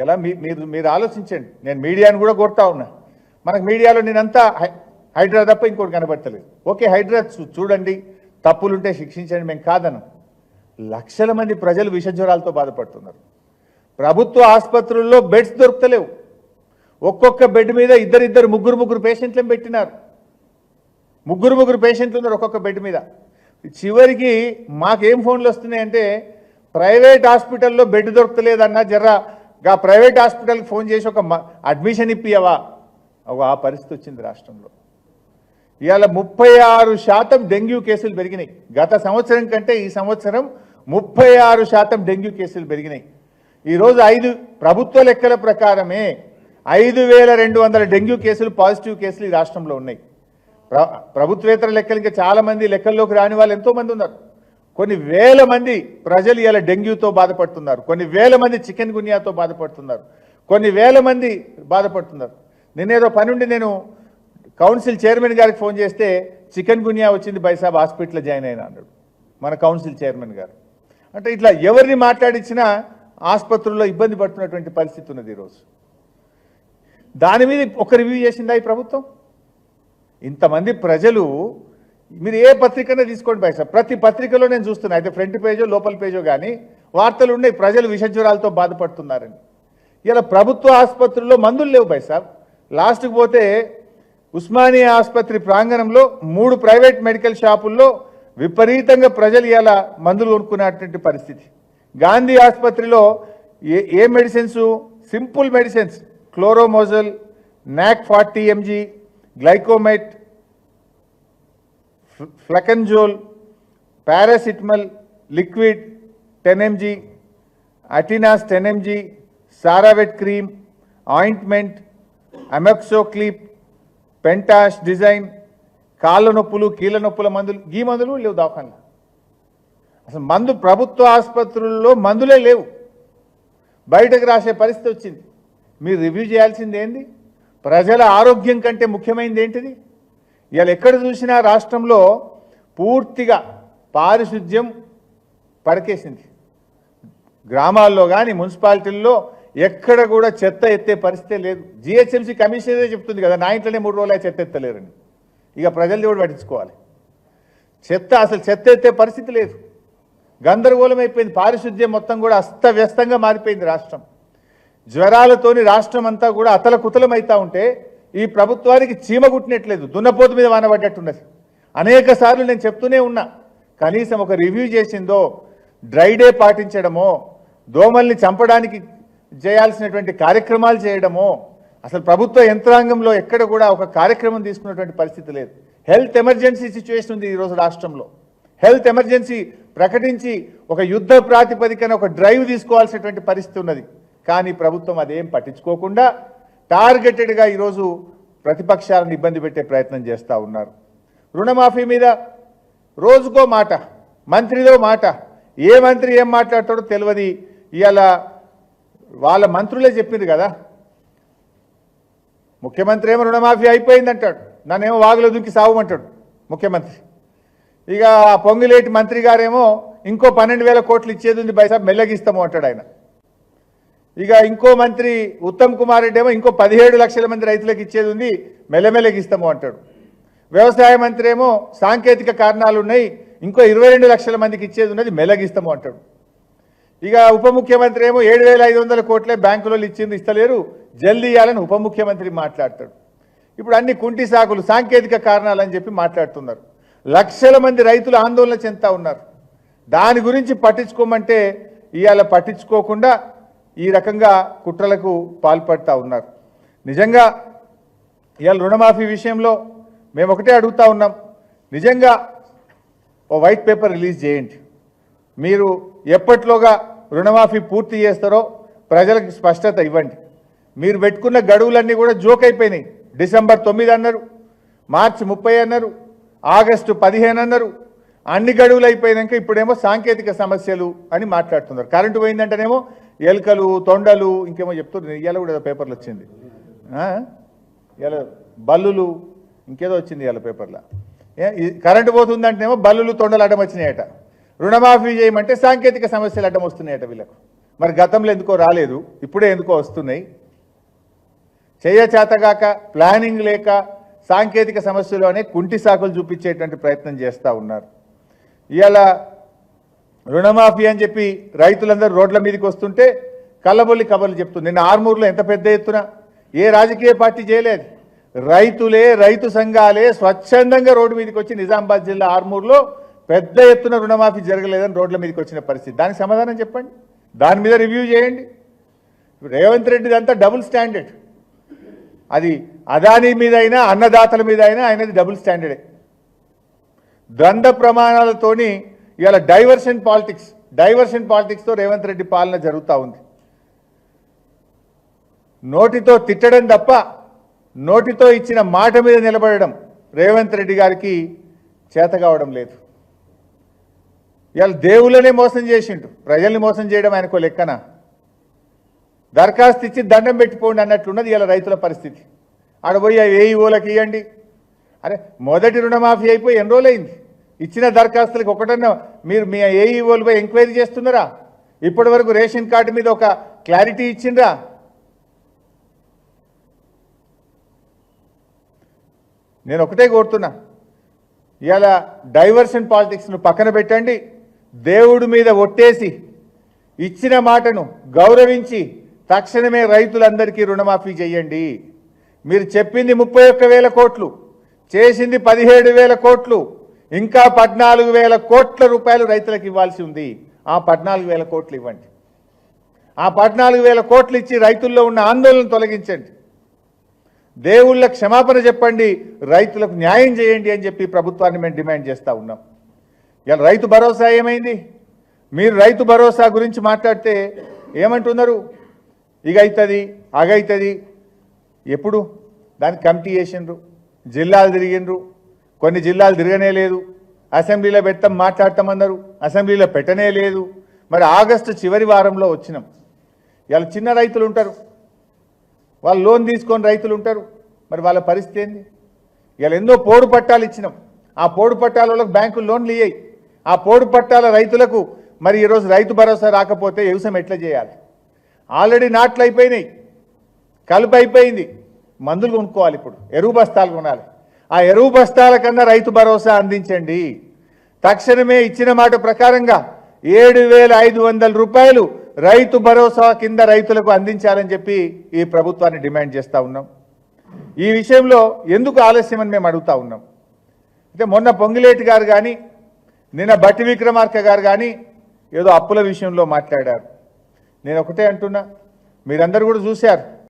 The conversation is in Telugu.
ఎలా మీ మీరు మీరు ఆలోచించండి. నేను మీడియాను కూడా కొడతా ఉన్నా. మనకు మీడియాలో నేనంతా హై- హైడ్రా తప్ప ఇంకోటి కనబడతలేదు ఓకే హైడ్రా చూడండి. తప్పులుంటే శిక్షించండి మేము కాదను. లక్షల మంది ప్రజలు విషజ్వరాలతో బాధపడుతున్నారు. ప్రభుత్వ ఆసుపత్రుల్లో బెడ్స్ దొరుకుతలేవు. ఒక్కొక్క బెడ్ మీద ఇద్దరిద్దరు ముగ్గురు ముగ్గురు పేషెంట్లను పెట్టినారు. ముగ్గురు ముగ్గురు పేషెంట్లు ఉన్నారు ఒక్కొక్క బెడ్ మీద. చివరికి మాకేం ఫోన్లు వస్తున్నాయంటే ప్రైవేట్ హాస్పిటల్లో బెడ్ దొరకలేదన్నా జర్రా గా ప్రైవేట్ హాస్పిటల్కి ఫోన్ చేసి ఒక అడ్మిషన్ ఇప్పియవా ఒక ఆ పరిస్థితి వచ్చింది రాష్ట్రంలో. ఇవాళ ముప్పై ఆరు శాతం డెంగ్యూ కేసులు పెరిగినాయి. గత సంవత్సరం కంటే ఈ సంవత్సరం ముప్పై ఆరు శాతం డెంగ్యూ కేసులు పెరిగినాయి. ఈరోజు ఐదు ప్రభుత్వ లెక్కల ప్రకారమే ఐదు వేల రెండు వందల డెంగ్యూ కేసులు పాజిటివ్ కేసులు ఈ రాష్ట్రంలో ఉన్నాయి. ప్ర ప్రభుత్వేతర లెక్కలు ఇంకా చాలా మంది లెక్కల్లోకి రాని వాళ్ళు ఎంతో మంది ఉన్నారు. కొన్ని వేల మంది ప్రజలు ఇలా డెంగ్యూతో బాధపడుతున్నారు. కొన్ని వేల మంది చికెన్ గున్యాతో బాధపడుతున్నారు. కొన్ని వేల మంది బాధపడుతున్నారు. నిన్నేదో పని నేను కౌన్సిల్ చైర్మన్ గారికి ఫోన్ చేస్తే చికెన్ గున్యా వచ్చింది బైసాబ్ హాస్పిటల్లో జాయిన్ అయినా అన్నాడు. మన కౌన్సిల్ చైర్మన్ గారు. అంటే ఇట్లా ఎవరిని మాట్లాడించినా ఆసుపత్రుల్లో ఇబ్బంది పడుతున్నటువంటి పరిస్థితి ఉన్నది ఈరోజు. దాని మీద ఒక రివ్యూ చేసిందా ఈ ప్రభుత్వం? ఇంతమంది ప్రజలు మీరు ఏ పత్రికనే తీసుకోండి బై సార్ ప్రతి పత్రికలో నేను చూస్తున్నా. అయితే ఫ్రంట్ పేజో లోపల పేజో కానీ వార్తలు ఉన్నాయి. ప్రజలు విషజ్వరాలతో బాధపడుతున్నారని. ఇలా ప్రభుత్వ ఆసుపత్రుల్లో మందులు లేవు బై సాబ్ లాస్ట్కి పోతే ఉస్మానియా ఆసుపత్రి ప్రాంగణంలో మూడు ప్రైవేట్ మెడికల్ షాపుల్లో విపరీతంగా ప్రజలు ఇలా మందులు కొనుక్కునేటువంటి పరిస్థితి. గాంధీ ఆసుపత్రిలో ఏ ఏ మెడిసిన్స్? Simple medicines. క్లోరోమోజల్ నాక్ forty MG గ్లైకోమైట్ fluconazole paracetamol liquid ten MG అటినాస్ ten MG సారావెట్ క్రీమ్ ఆయింట్మెంట్ అమెక్సోక్లీప్ పెంటాష్ డిజైన్ కాళ్ళ నొప్పులు కీళ్ళ నొప్పుల మందులు ఈ మందులు లేవు దవాఖాన అసలు మందు ప్రభుత్వ ఆసుపత్రుల్లో మందులే లేవు. బయటకు రాసే పరిస్థితి వచ్చింది. మీరు రివ్యూ చేయాల్సింది ఏంది? ప్రజల ఆరోగ్యం కంటే ముఖ్యమైనది ఏంటిది? ఇవాళ ఎక్కడ చూసినా రాష్ట్రంలో పూర్తిగా పారిశుద్ధ్యం పడకేసింది. గ్రామాల్లో కానీ మున్సిపాలిటీల్లో ఎక్కడ కూడా చెత్త ఎత్తే పరిస్థితే లేదు. జిహెచ్ఎంసీ కమిషనరే చెప్తుంది కదా నా ఇంట్లోనే మూడు రోజులు చెత్త ఎత్తలేరని. ఇక ప్రజలు కూడా పట్టించుకోవాలి. చెత్త అసలు చెత్త ఎత్తే పరిస్థితి లేదు. గందరగోళం అయిపోయింది. పారిశుద్ధ్యం మొత్తం కూడా అస్తవ్యస్తంగా మారిపోయింది రాష్ట్రం. జ్వరాలతోని రాష్ట్రం అంతా కూడా అతల కుతలం ఉంటే ఈ ప్రభుత్వానికి చీమ కుట్టినట్లేదు దున్నపోతు మీద వానబడ్డట్టున్నది అనేక సార్లు నేను చెప్తూనే ఉన్నా కనీసం ఒక రివ్యూ చేసిందో డ్రై డే పాటించడమో దోమల్ని చంపడానికి చేయాల్సినటువంటి కార్యక్రమాలు చేయడమో అసలు ప్రభుత్వ యంత్రాంగంలో ఎక్కడ కూడా ఒక కార్యక్రమం తీసుకున్నటువంటి పరిస్థితి లేదు. హెల్త్ ఎమర్జెన్సీ సిచ్యువేషన్ ఉంది ఈరోజు రాష్ట్రంలో. హెల్త్ ఎమర్జెన్సీ ప్రకటించి ఒక యుద్ధ ప్రాతిపదికన ఒక డ్రైవ్ తీసుకోవాల్సినటువంటి పరిస్థితి ఉన్నది. కానీ ప్రభుత్వం అదేం పట్టించుకోకుండా టార్గెటెడ్గా ఈరోజు ప్రతిపక్షాలను ఇబ్బంది పెట్టే ప్రయత్నం చేస్తూ ఉన్నారు. రుణమాఫీ మీద రోజుకో మాట మంత్రిలో మాట ఏ మంత్రి ఏం మాట్లాడతాడో తెలియదు ఇవాళ వాళ్ళ మంత్రులే చెప్పింది కదా. ముఖ్యమంత్రి ఏమో రుణమాఫీ అయిపోయిందంటాడు. నన్నేమో వాగులో దుంకి సావమంటాడు ముఖ్యమంత్రి. ఇక ఆ పొంగులేటి మంత్రి గారేమో ఇంకో పన్నెండు వేల కోట్లు ఇచ్చేది ఉంది బైసా మెల్లగిస్తాము అంటాడు ఆయన. ఇక ఇంకో మంత్రి ఉత్తమ్ కుమార్ రెడ్డి ఏమో ఇంకో పదిహేడు లక్షల మంది రైతులకు ఇచ్చేది ఉంది మెల్లమెల్లకి ఇస్తాము అంటాడు. వ్యవసాయ మంత్రి ఏమో సాంకేతిక కారణాలు ఉన్నాయి ఇంకో ఇరవై రెండు లక్షల మందికి ఇచ్చేది ఉన్నది మెల్లగిస్తాము అంటాడు. ఇక ఉప ముఖ్యమంత్రి ఏమో ఏడు వేల ఐదు వందల కోట్లే బ్యాంకులో ఇచ్చింది ఇస్తలేరు జల్దీ ఇవ్వాలని ఉప ముఖ్యమంత్రి మాట్లాడతాడు. ఇప్పుడు అన్ని కుంటి సాకులు సాంకేతిక కారణాలు అని చెప్పి మాట్లాడుతున్నారు. లక్షల మంది రైతులు ఆందోళన చెందుతా ఉన్నారు. దాని గురించి పట్టించుకోమంటే ఇవాళ పట్టించుకోకుండా ఈ రకంగా కుట్రలకు పాల్పడతా ఉన్నారు. నిజంగా ఇవాళ రుణమాఫీ విషయంలో మేము ఒకటే అడుగుతా ఉన్నాం. నిజంగా ఓ వైట్ పేపర్ రిలీజ్ చేయండి. మీరు ఎప్పట్లోగా రుణమాఫీ పూర్తి చేస్తారో ప్రజలకు స్పష్టత ఇవ్వండి. మీరు పెట్టుకున్న గడువులన్నీ కూడా జోక్ అయిపోయినాయి. డిసెంబర్ తొమ్మిది అన్నారు మార్చి ముప్పై అన్నారు ఆగస్టు పదిహేను అన్నారు. అన్ని గడువులు అయిపోయినాక ఇప్పుడేమో సాంకేతిక సమస్యలు అని మాట్లాడుతున్నారు. కరెంటు పోయిందంటేనేమో ఎలుకలు తొండలు ఇంకేమో చెప్తున్నారు ఇవాళ కూడా ఏదో పేపర్లు వచ్చింది. ఆ? ఇలా బల్లులు ఇంకేదో వచ్చింది ఇవాళ పేపర్లో. ఏ, కరెంటు పోతుందంటేనేమో బల్లులు తొండలు అడ్డం వచ్చినాయట. రుణమాఫీ చేయమంటే సాంకేతిక సమస్యలు అడ్డం వస్తున్నాయట వీళ్ళకు. మరి గతంలో ఎందుకో రాలేదు ఇప్పుడే ఎందుకో వస్తున్నాయి. చేయచేతగాక ప్లానింగ్ లేక సాంకేతిక సమస్యలు అనే కుంటి సాకులు చూపించేటువంటి ప్రయత్నం చేస్తూ ఉన్నారు. ఇవాళ రుణమాఫీ అని చెప్పి రైతులందరూ రోడ్ల మీదకి వస్తుంటే కళ్ళబొల్లి కబర్లు చెప్తుంది నిన్న ఆర్మూర్లో ఎంత పెద్ద ఎత్తున? ఏ రాజకీయ పార్టీ చేయలేదు. రైతులే రైతు సంఘాలే స్వచ్ఛందంగా రోడ్డు మీదకి వచ్చి నిజామాబాద్ జిల్లా ఆర్మూర్లో పెద్ద ఎత్తున రుణమాఫీ జరగలేదని రోడ్ల మీదకి వచ్చిన పరిస్థితి. దానికి సమాధానం చెప్పండి. దాని మీద రివ్యూ చేయండి. రేవంత్ రెడ్డిది అంతా డబుల్ స్టాండర్డ్. అది అదానీ మీద అయినా అన్నదాతల మీద అయినా ఆయనది డబుల్ స్టాండర్డే. ద్వంద్వ ప్రమాణాలతోని ఇవాళ డైవర్షన్ పాలిటిక్స్ డైవర్షన్ పాలిటిక్స్తో రేవంత్ రెడ్డి పాలన జరుగుతూ ఉంది. నోటితో తిట్టడం తప్ప నోటితో ఇచ్చిన మాట మీద నిలబడడం రేవంత్ రెడ్డి గారికి చేత కావడం లేదు. ఇవాళ దేవుళ్ళనే మోసం చేసిండు ప్రజల్ని మోసం చేయడం ఆయనకో లెక్కన? దరఖాస్తు ఇచ్చి దండం పెట్టిపోండి అన్నట్లున్నది ఇలా రైతుల పరిస్థితి. ఆడపోయి పోయి ఇవ్వండి అరే మొదటి రుణమాఫీ అయిపోయి ఎన్ని రోజులైంది? ఇచ్చిన దరఖాస్తులకు ఒకటన్నా మీరు మీ ఏఈఓలపై పోయి ఎంక్వైరీ చేస్తున్నారా? ఇప్పటి వరకు రేషన్ కార్డు మీద ఒక క్లారిటీ ఇచ్చిండ్రా? నేను ఒకటే కోరుతున్నా ఇవాళ డైవర్షన్ పాలిటిక్స్ను పక్కన పెట్టండి దేవుడి మీద ఒట్టేసి ఇచ్చిన మాటను గౌరవించి తక్షణమే రైతులందరికీ రుణమాఫీ చేయండి. మీరు చెప్పింది ముప్పై ఒక్క వేల కోట్లు చేసింది పదిహేడు వేల కోట్లు ఇంకా పద్నాలుగు వేల కోట్ల రూపాయలు రైతులకు ఇవ్వాల్సి ఉంది. ఆ పద్నాలుగు వేల కోట్లు ఇవ్వండి. ఆ పద్నాలుగు వేల కోట్లు ఇచ్చి రైతుల్లో ఉన్న ఆందోళన తొలగించండి. దేవుళ్ళ క్షమాపణ చెప్పండి. రైతులకు న్యాయం చేయండి అని చెప్పి ప్రభుత్వాన్ని మేము డిమాండ్ చేస్తూ ఉన్నాం. ఇలా రైతు భరోసా ఏమైంది? మీరు రైతు భరోసా గురించి మాట్లాడితే ఏమంటున్నారు? ఇగైతుంది అవుతుంది అగవుతుంది ఎప్పుడు? దానికి కమిటీ చేసిండ్రు. జిల్లాలు తిరిగిండ్రు. కొన్ని జిల్లాలు తిరగనే లేదు. అసెంబ్లీలో పెడతాం మాట్లాడతామన్నారు అసెంబ్లీలో పెట్టనే లేదు. మరి ఆగస్టు చివరి వారంలో వచ్చినాం. ఇలా చిన్న రైతులు ఉంటారు. వాళ్ళు లోన్ తీసుకొని రైతులు ఉంటారు. మరి వాళ్ళ పరిస్థితి ఏంది? ఇలా ఎన్నో పోడు పట్టాలు ఇచ్చినాం. ఆ పోడు పట్టాల వాళ్ళకి బ్యాంకులు లోన్లు ఇయ్యాయి. ఆ పోడు పట్టాల రైతులకు మరి ఈరోజు రైతు భరోసా రాకపోతే వ్యవసాయం ఎట్లా చేయాలి? ఆల్రెడీ నాట్లు అయిపోయినాయి. కలుపు అయిపోయింది. మందులు కొనుక్కోవాలి ఇప్పుడు. ఎరువు బస్తాలు కొనాలి. ఆ ఎరువు బస్తాల కన్నా రైతు భరోసా అందించండి. తక్షణమే ఇచ్చిన మాట ప్రకారంగా ఏడు వేల ఐదు వందల రూపాయలు రైతు భరోసా కింద రైతులకు అందించాలని చెప్పి ఈ ప్రభుత్వాన్ని డిమాండ్ చేస్తూ ఉన్నాం. ఈ విషయంలో ఎందుకు ఆలస్యం అని మేము అడుగుతా ఉన్నాం. అయితే మొన్న పొంగిలేటి గారు కానీ నిన్న బట్టి విక్రమార్క గారు కానీ ఏదో అప్పుల విషయంలో మాట్లాడారు. నేను ఒకటే అంటున్నా మీరందరూ కూడా చూశారు